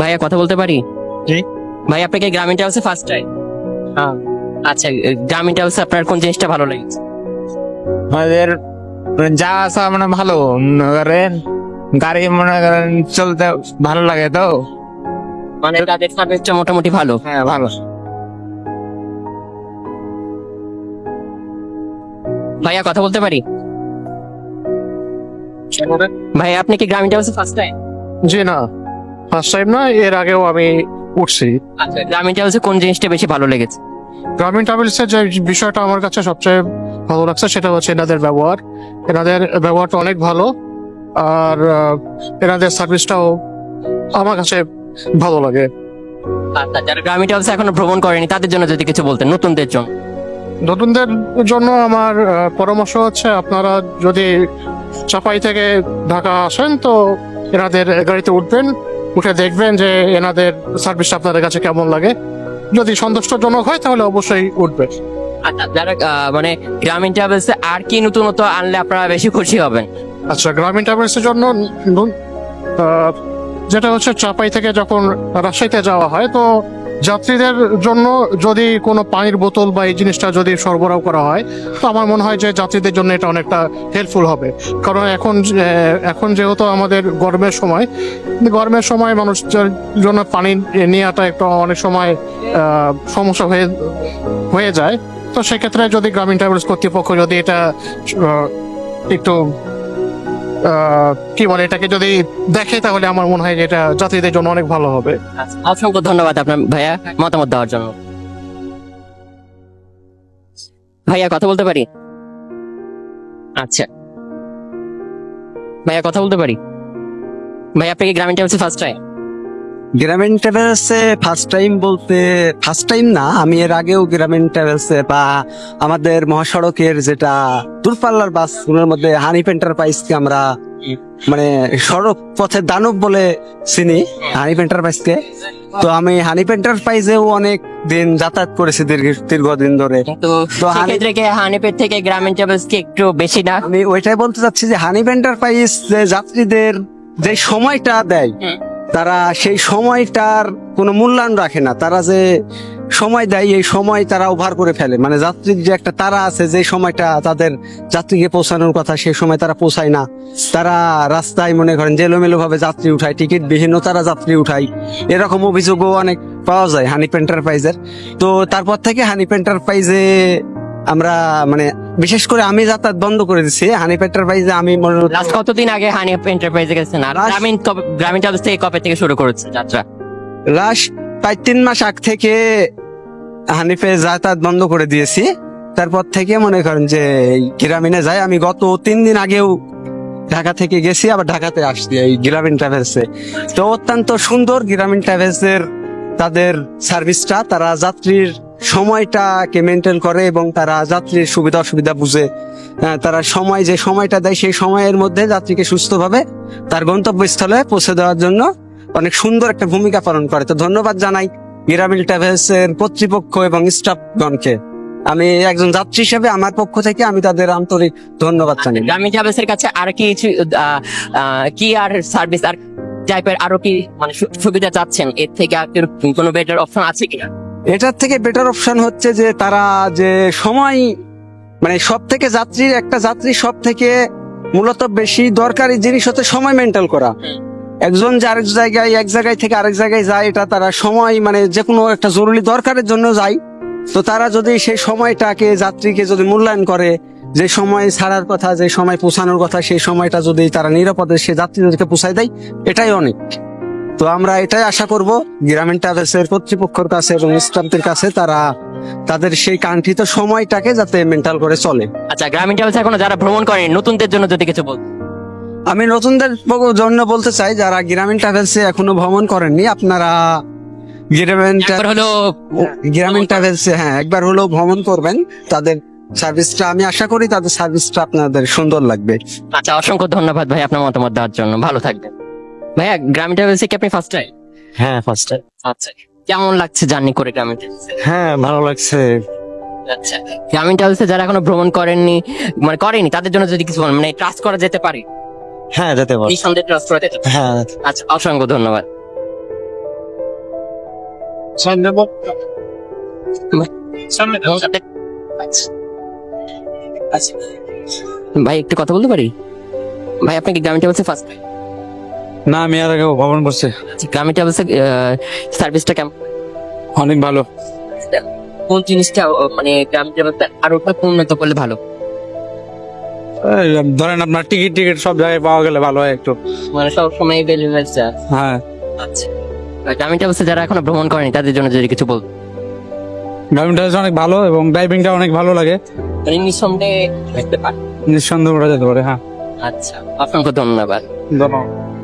ভাইয়া কথা বলতে পারি? জি। ভাই আপনাকে গ্রামীণ ট্রাভেলসে ফার্স্ট টাইম হ্যাঁ। আচ্ছা গ্রামীণ ট্রাভেলসে আপনার কোন জিনিসটা ভালো লেগেছে? আমাদের যা আসা মানে ভালো করেন গাড়ি মনে করেন চলতে ভালো লাগে তো। মানে তাদের সার্ভিসটা মোটামুটি ভালো। হ্যাঁ ভালো। ভাইয়া কথা বলতে পারি? ভাই আপনি কি গ্রামীণ ট্রাভেলসে ফার্স্ট টাইম জি না। ফার্স্ট টাইম না এর আগেও আমি উঠছি। আচ্ছা গ্রামীণ ট্রাভেলসে কোন জিনিসটা বেশি ভালো লেগেছে? গ্রামীণ ট্রাভেলসের যে বিষয়টা আমার কাছে সবচেয়ে ভালো লাগছে সেটা হচ্ছে এনাদের ব্যবহার। এনাদের ব্যবহারটা অনেক ভালো আর এনাদের সার্ভিসটাও আমার কাছে ভালো লাগে। আচ্ছা যারা গ্রামীণ ট্রাভেলসে এখনও ভ্রমণ করেনি তাদের জন্য যদি কিছু বলতেন নতুনদের জন্য। নতুনদের জন্য আমার পরামর্শ হচ্ছে আপনারা যদি চাপাই থেকে ঢাকা আসেন তো এনাদের গাড়িতে উঠবেন। উঠে দেখবেন যে এনাদের সার্ভিসটা আপনাদের কাছে কেমন লাগে। যদি সন্তুষ্টজনক হয় তাহলে অবশ্যই উঠবে। আচ্ছা যারা মানে গ্রামীণ ট্রাভেলসে আর কি নতুনত্ব আনলে আপনারা বেশি খুশি হবেন? আচ্ছা গ্রামীণ ট্রাভেলসের জন্য যেটা হচ্ছে চাপাই থেকে যখন রাজশাহীতে যাওয়া হয় তো যাত্রীদের জন্য যদি কোনো পানির বোতল বা এই জিনিসটা যদি সরবরাহ করা হয়, তো আমার মনে হয় যে যাত্রীদের জন্য এটা অনেকটা হেল্পফুল হবে। কারণ এখন এখন যেহেতু আমাদের গরমের সময় গরমের সময় মানুষের জন্য পানি নেওয়াটা একটু অনেক সময় সমস্যা হয়ে হয়ে যায়। তো সেক্ষেত্রে যদি গ্রামীণ ট্রাভেলস কর্তৃপক্ষ যদি এটা একটু কি বলে, এটাকে যদি দেখে তাহলে আমার মনে হয় যে এটা যাত্রীদের জন্য অনেক ভালো হবে। অসংখ্য ধন্যবাদ আপনার ভাইয়া মতামত দেওয়ার জন্য। ভাইয়া, কথা বলতে পারি? আচ্ছা। ভাইয়া, কথা বলতে পারি? ভাইয়া, আপনি কি গ্রামীণ টাইমসে ফার্স্ট টাইম গ্রামীণ ট্রাভেলসে ফার্স্ট টাইম বলতে ফার্স্ট টাইম না আমি এর আগেও গ্রামীণ ট্রাভেলসে বা আমাদের মহাসড়কের যেটা দূরপাল্লার বাসগুলোর মধ্যে হানিফ এন্টারপ্রাইজকে আমরা মানে সড়ক পথে দানব বলে চিনি হানিফ এন্টারপ্রাইজকে তো আমি হানিফ এন্টারপ্রাইজেও অনেক দিন যাতায়াত করেছি দীর্ঘ দীর্ঘদিন ধরে। তো তো হানি- সেক্ষেত্রে কি থেকে গ্রামীণ ট্রাভেলস কি একটু বেশি না? আমি ওইটাই বলতে চাচ্ছি যে হানিফ এন্টারপ্রাইজ যে যাত্রীদের যে সময়টা দেয়। তারা সেই সময়টার কোনো মূল্যায়ন রাখে না। তারা যে সময় দেয়, এই সময় তারা ওভার করে ফেলে। মানে যাত্রীর যে একটা তারা আছে, যে সময়টা তাদের যাত্রীকে পৌঁছানোর কথা, সেই সময় তারা পৌঁছায় না। তারা রাস্তায় মনে করেন জেলোমেলো ভাবে যাত্রী উঠায়, টিকিট বিহীন তারা যাত্রী উঠায়। এরকম অভিযোগও অনেক পাওয়া যায় হানিফ এন্টারপ্রাইজের। তো তারপর থেকে হানিফ এন্টারপ্রাইজে আমরা মানে বিশেষ করে আমি যাতায়াত বন্ধ করে দিচ্ছি হানিফ এন্টারপ্রাইজে আমি মনে লাস্ট কতদিন আগে হানিফ এন্টারপ্রাইজে গেছেন? আর গ্রামীণ গ্রামীণ ট্রাভেলস থেকে কবে থেকে শুরু করেছে যাত্রা? লাস্ট প্রায় তিন মাস আগ থেকে হানিফে যাতায়াত বন্ধ করে দিয়েছি। তারপর থেকে মনে করেন যে এই গ্রামীণে যাই। আমি গত তিন দিন আগেও ঢাকা থেকে গেছি আবার ঢাকাতে আসছি এই গ্রামীণ ট্রাভেলসে। তো অত্যন্ত সুন্দর গ্রামীণ ট্রাভেলসের তাদের সার্ভিসটা তারা যাত্রীর সময়টাকে মেনটেন করে এবং তারা যাত্রীর সুবিধা অসুবিধা বুঝে তারা সময়, যে সময়টা দেয় সেই সময়ের মধ্যে যাত্রীকে সুস্থভাবে তার গন্তব্যস্থলে পৌঁছে দেওয়ার জন্য অনেক সুন্দর একটা ভূমিকা পালন করে। তো ধন্যবাদ জানাই গ্রামীণ ট্রাভেলস এর কর্তৃপক্ষ এবং স্টাফগণকে আমি একজন যাত্রী হিসেবে আমার পক্ষ থেকে আমি তাদের আন্তরিক ধন্যবাদ জানাই। গ্রামীণ ট্রাভেলস এর কাছে আর কি কি আর সার্ভিস আর টাইপের আরও কি মানে সুবিধা চাচ্ছেন? এর থেকে আর কোনো বেটার অপশন আছে কিনা? এটার থেকে বেটার অপশন হচ্ছে যে তারা যে সময় মানে সব থেকে যাত্রীর একটা যাত্রী সব থেকে মূলত বেশি দরকারি জিনিস হচ্ছে সময় মেনটেন করা। একজন যে আরেক জায়গায়, এক জায়গায় থেকে আরেক জায়গায় যায়, এটা তারা সময় মানে যে কোনো একটা জরুরি দরকারের জন্য যায়। তো তারা যদি সেই সময়টাকে যাত্রীকে যদি মূল্যায়ন করে যে সময় ছাড়ার কথা যে সময় পৌঁছানোর কথা সেই সময়টা যদি তারা নিরাপদে সে যাত্রীদেরকে পৌঁছায় দেয় এটাই অনেক। তো আমরা এটাই আশা করব গ্রামীণ ট্রাভেলসের কর্তৃপক্ষের কাছে এবং স্টাফদের কাছে তারা তাদের সেই কাঙ্ক্ষিত সময়টাকে যাতে মেন্টাল করে চলে। আচ্ছা গ্রামীণ ট্রাভেলস এখনও যারা ভ্রমণ করেন নতুনদের জন্য যদি কিছু বল আমি নতুনদের জন্য বলতে চাই যারা গ্রামীণ ট্রাভেলসে এখনও ভ্রমণ করেননি আপনারা গ্রামীণ হলো গ্রামীণ ট্রাভেলসে হ্যাঁ একবার হলেও ভ্রমণ করবেন তাদের সার্ভিসটা আমি আশা করি তাদের সার্ভিসটা আপনাদের সুন্দর লাগবে। আচ্ছা অসংখ্য ধন্যবাদ ভাই আপনার মতামত দেওয়ার জন্য। ভালো থাকবেন। ভাইয়া গ্রামীণ ট্রাভেলসে কি আপনি ফার্স্ট টাইম হ্যাঁ ফার্স্ট টাইম আচ্ছা কেমন লাগছে জার্নি করে গ্রামীণ হ্যাঁ ভালো লাগছে। আচ্ছা গ্রামীণ ট্রাভেলসে যারা এখনও ভ্রমণ করেননি মানে করেনি তাদের জন্য যদি কিছু মানে ট্রাস্ট করা যেতে পারে? হ্যাঁ যেতে পারো। এই সন্দেহ ট্রাস্ট করা যেতে হ্যাঁ। আচ্ছা অসংখ্য ধন্যবাদ। আচ্ছা। ভাই একটু কথা বলতে পারি? ভাই আপনি কি গ্রামীণ ট্রাভেলসে ফার্স্ট না আমি আর আগে ভ্রমণ করছি। গ্রামীণ ট্রাভেলসে সার্ভিসটা কেমন? অনেক ভালো। কোন জিনিসটা মানে গ্রামীণ ট্রাভেলসে আরও একটু উন্নত করলে ভালো? ধরেন আপনার টিকিট টিকিট সব জায়গায় পাওয়া গেলে ভালো হয় একটু। মানে সব সময় ডেলিভারিটা হ্যাঁ। আচ্ছা। গ্রামীণ ট্রাভেলসে যারা এখনও ভ্রমণ করেনি তাদের জন্য যদি কিছু বল ড্রাইভিং অনেক ভালো এবং ড্রাইভিংটা অনেক ভালো লাগে। মানে নিঃসন্দেহে দেখতে নিঃসন্দেহ করা যেতে পারে হ্যাঁ। আচ্ছা অসংখ্য ধন্যবাদ। ধন্যবাদ।